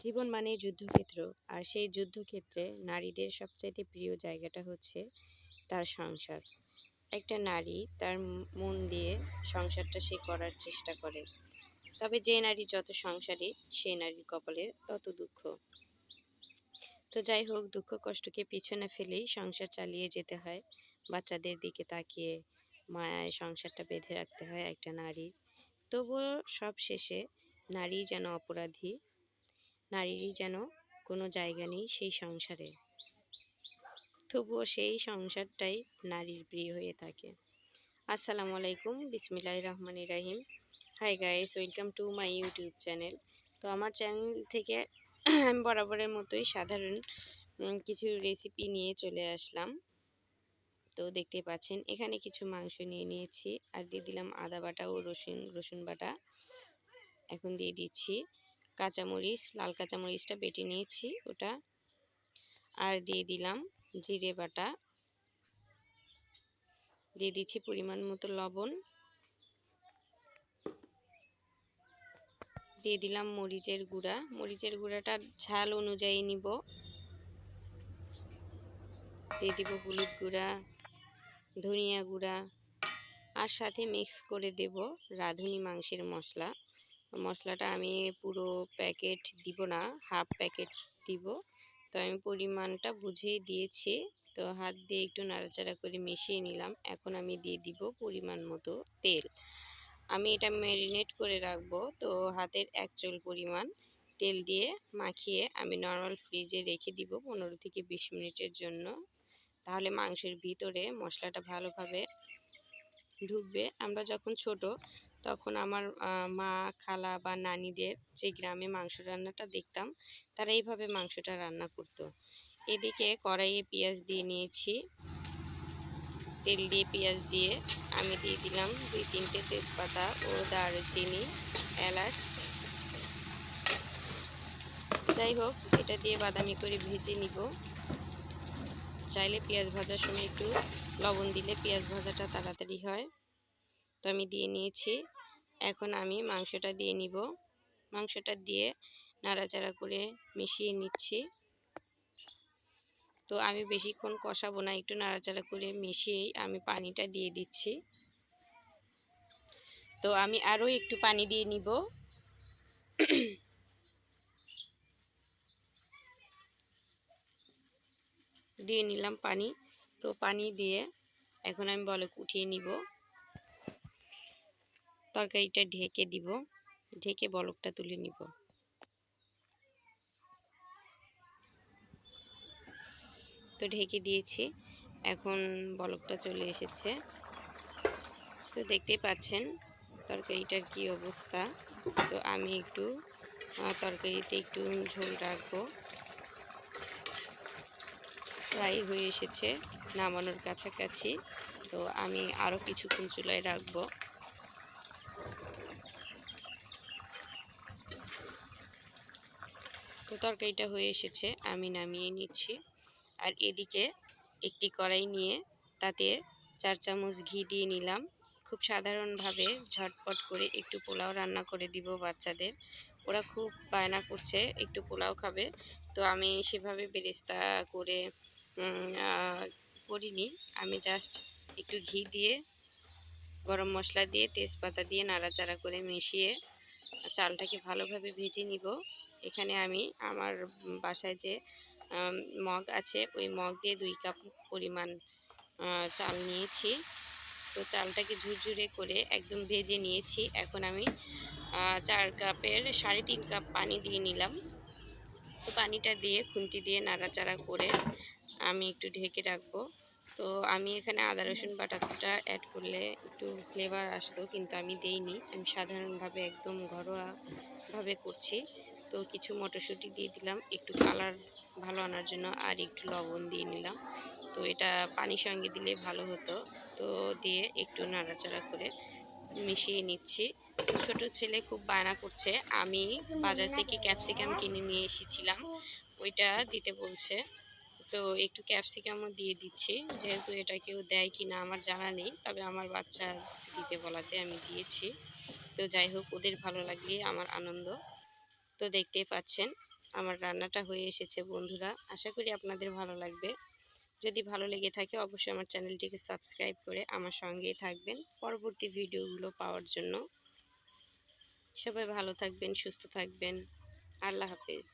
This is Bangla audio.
জীবন মানে যুদ্ধক্ষেত্র। আর সেই যুদ্ধক্ষেত্রে নারীদের সবচাইতে প্রিয় জায়গাটা হচ্ছে তার সংসার। একটা নারী তার মন দিয়ে সংসারটা সে করার চেষ্টা করে। তবে যে নারী যত সংসারী, সেই নারীর কপালে তত দুঃখ। তো যাই হোক, দুঃখ কষ্টকে পিছনে ফেলেই সংসার চালিয়ে যেতে হয়। বাচ্চাদের দিকে তাকিয়ে মায়ায় সংসারটা বেঁধে রাখতে হয় একটা নারীর। তবুও সব শেষে নারী যেন অপরাধী নারীরই যেন কোনো জায়গা নেই সেই সংসারে। তবুও সেই সংসারটাই নারীর প্রিয় হয়ে থাকে। আসসালামু আলাইকুম বিসমিল্লাহ রহমান রাহিম। Hi guys welcome to my YouTube channel তো আমার চ্যানেল থেকে আমি বরাবরের মতোই সাধারণ কিছু রেসিপি নিয়ে চলে আসলাম। তো দেখতে পাচ্ছেন, এখানে কিছু মাংস নিয়ে নিয়েছি। আর দিয়ে দিলাম আদা বাটা ও রসুন রসুন বাটা। এখন দিয়ে দিচ্ছি। কাঁচামরিচ, লাল কাঁচামরিচটা বেটে নিয়েছি ওটা। আর দিয়ে দিলাম জিরে বাটা। দিয়ে দিচ্ছি পরিমাণ মতো লবণ। দিয়ে দিলাম মরিচের গুঁড়া। মরিচের গুঁড়াটা ঝাল অনুযায়ী নিব। দিয়ে দিব হলুদ গুঁড়া, ধনিয়া গুঁড়া। আর সাথে মিক্স করে দেব রাঁধুনি মাংসের মশলা। মশলাটা আমি পুরো প্যাকেট দিব না হাফ প্যাকেট দিব। তো আমি পরিমাণটা বুঝেই দিয়েছি। তো হাত দিয়ে একটু নাড়াচাড়া করে মিশিয়ে নিলাম। এখন আমি দিয়ে দিব পরিমাণ মতো তেল। আমি এটা ম্যারিনেট করে রাখব। তো হাতের এক চোল পরিমাণ তেল দিয়ে মাখিয়ে আমি নর্মাল ফ্রিজে রেখে দিব পনেরো থেকে বিশ মিনিটের জন্য। তাহলে মাংসের ভিতরে মশলাটা ভালোভাবে ঢুকবে। আমরা যখন ছোট তখন আমার মা, খালা বা নানিদের যে গ্রামে মাংস রান্নাটা দেখতাম, তারা এইভাবে মাংসটা রান্না করতো। এদিকে কড়াইয়ে পেঁয়াজ দিয়ে নিয়েছি। তেল দিয়ে পেঁয়াজ দিয়ে আমি দিয়ে দিলাম দুই, তিনটে তেজপাতা ও দারচিনি, এলাচ। যাই হোক, এটা দিয়ে বাদামি করে ভেজে নিব। চাইলে পেঁয়াজ ভাজার সময় একটু লবণ দিলে পেঁয়াজ ভাজাটা তাড়াতাড়ি হয়। তো আমি দিয়ে নিয়েছি। এখন আমি মাংসটা দিয়ে নিব। মাংসটা দিয়ে নাড়াচাড়া করে মিশিয়ে নিচ্ছি। তো আমি বেশিক্ষণ কষাবো না, একটু নাড়াচাড়া করে মিশিয়েই আমি পানিটা দিয়ে দিচ্ছি। তো আমি আরও একটু পানি দিয়ে নিব। দিয়ে নিলাম পানি। তো পানি দিয়ে এখন আমি বলে উঠিয়ে নিব। তরকারিটা ঢেকে দিব। ঢেকে বলকটা তুলে নিব। তো ঢেকে দিয়েছি। এখন বলকটা চলে এসেছে। তো দেখতেই পাচ্ছেন তরকারিটার কি অবস্থা। তো আমি একটু তরকারিতে একটু ঝোল রাখব। প্রায় হয়ে এসেছে নামানোর কাছাকাছি। তো আমি আরও কিছুক্ষণ চুলায় রাখব। তরকারিটা হয়ে এসেছে, আমি নামিয়ে নিচ্ছি। আর এদিকে একটি কড়াই নিয়ে তাতে চার চামচ ঘি দিয়ে নিলাম। খুব সাধারণভাবে ঝটপট করে একটু পোলাও রান্না করে দিব বাচ্চাদের। ওরা খুব বায়না করছে, একটু পোলাও খাবে। তো আমি সেভাবে বেরেস্তা করে করিনি। আমি জাস্ট একটু ঘি দিয়ে, গরম মশলা দিয়ে, তেজপাতা দিয়ে নাড়াচাড়া করে মিশিয়ে চালটাকে ভালোভাবে ভেজে নিব। এখানে আমি আমার বাসায় যে মগ আছে, ওই মগ দিয়ে দুই কাপ পরিমাণ চাল নিয়েছি। তো চালটাকে ঝুরঝুরে করে একদম ভেজে নিয়েছি। এখন আমি চার কাপের, সাড়ে তিন কাপ পানি দিয়ে নিলাম। তো পানিটা দিয়ে খুন্তি দিয়ে নাড়াচাড়া করে আমি একটু ঢেকে রাখব। তো আমি এখানে আদা, রসুন বাটাটা অ্যাড করলে একটু ফ্লেভার আসতো, কিন্তু আমি দেইনি। আমি সাধারণভাবে একদম ঘরোয়াভাবে করছি। তো কিছু মটরশুঁটি দিয়ে দিলাম, একটু কালার ভালো আনার জন্য, আর একটু লবণ দিয়ে নিলাম। তো এটা পানির সঙ্গে দিলে ভালো হতো। তো দিয়ে একটু নাড়াচাড়া করে মিশিয়ে নিচ্ছি। ছোট ছেলে খুব বায়না করছে। আমি বাজার থেকে ক্যাপসিকাম কিনে নিয়ে এসেছিলাম। ওইটা দিতে বলছে। তো একটু ক্যাপসিকামও দিয়ে দিচ্ছি। যেহেতু এটা কেউ দেয় কি না আমার জানা নেই, তবে আমার বাচ্চা দিতে বলাতে আমি দিয়েছি। তো যাই হোক, ওদের ভালো লাগলে আমার আনন্দ। তো দেখতেই পাচ্ছেন, আমার রান্নাটা হয়ে এসেছে বন্ধুরা। আশা করি আপনাদের ভালো লাগবে। যদি ভালো লেগে থাকে, অবশ্যই আমার চ্যানেলটিকে সাবস্ক্রাইব করে আমার সঙ্গেই থাকবেন পরবর্তী ভিডিওগুলো পাওয়ার জন্য। সবাই ভালো থাকবেন, সুস্থ থাকবেন। আল্লাহ হাফিজ।